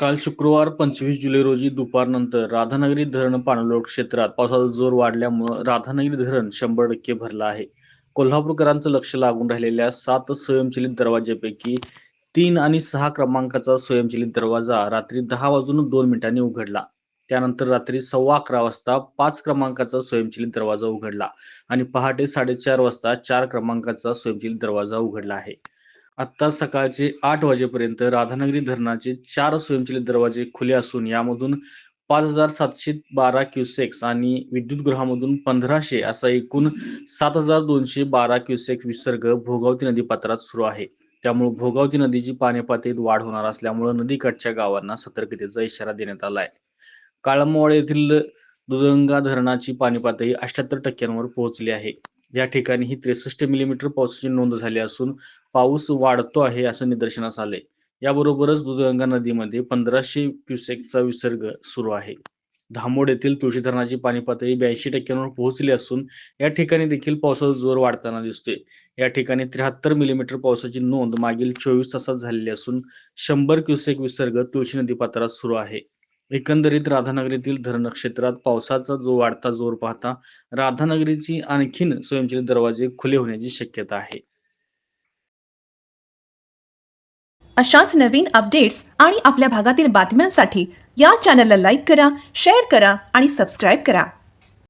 काल शुक्रवार पंचवीस जुलै रोजी दुपारनंतर राधानगरी धरण पाणलोट क्षेत्रात पावसाचा जोर वाढल्यामुळं राधानगरी धरण शंभर टक्के भरलं आहे. कोल्हापूरकरांचं लक्ष लागून राहिलेल्या सात स्वयंचलित दरवाज्यापैकी तीन आणि सहा क्रमांकाचा स्वयंचलित दरवाजा रात्री दहा वाजून दोन मिनिटांनी उघडला. त्यानंतर रात्री सव्वा अकरा वाजता पाच क्रमांकाचा स्वयंचलित दरवाजा उघडला आणि पहाटे साडेचार वाजता चार क्रमांकाचा स्वयंचलित दरवाजा उघडला आहे. आत्ता सकाळचे आठ वाजेपर्यंत राधानगरी धरणाचे चार स्वयंचलित दरवाजे खुले असून यामधून पाच हजार सातशे बारा क्युसेक्स आणि विद्युतगृहामधून पंधराशे असा एकूण सात हजार दोनशे बारा क्युसेक विसर्ग भोगावती नदीपात्रात सुरू आहे. त्यामुळे भोगावती नदीची पाणी पातळीत वाढ होणार असल्यामुळे नदीकाठच्या गावांना सतर्कतेचा इशारा देण्यात आला आहे काळमवाडी येथील दुधगंगा धरणाची पाणी पातळी अठ्याहत्तर टक्क्यांवर पोहोचली आहे. या ठिकाणी ही त्रेसष्ट मिलीमीटर पावसाची नोंद झाली असून पाऊस वाढतो आहे असं निदर्शनास आले याबरोबरच दुधगंगा नदीमध्ये पंधराशे क्युसेकचा विसर्ग सुरू आहे. धामोड येथील तुळशी धरणाची पाणी पातळी ब्याऐंशी टक्क्यांवर पोहोचली असून या ठिकाणी देखील पावसाचा जोर वाढताना दिसतोय. या ठिकाणी त्र्याहत्तर मिलीमीटर पावसाची नोंद मागील चोवीस तासात झालेली असून शंभर क्युसेक विसर्ग तुळशी नदी पात्रात सुरू आहे. एकंदरीत राधानगरीतील धरण क्षेत्रात पावसाचा जो वाढता जोर पाहता राधानगरीची आणखीन स्वयंचलित दरवाजे खुले होण्याची शक्यता आहे. अशाच नवीन अपडेट्स आणि आपल्या भागातील बातम्यांसाठी या चॅनलला लाईक करा शेअर करा आणि सबस्क्राईब करा.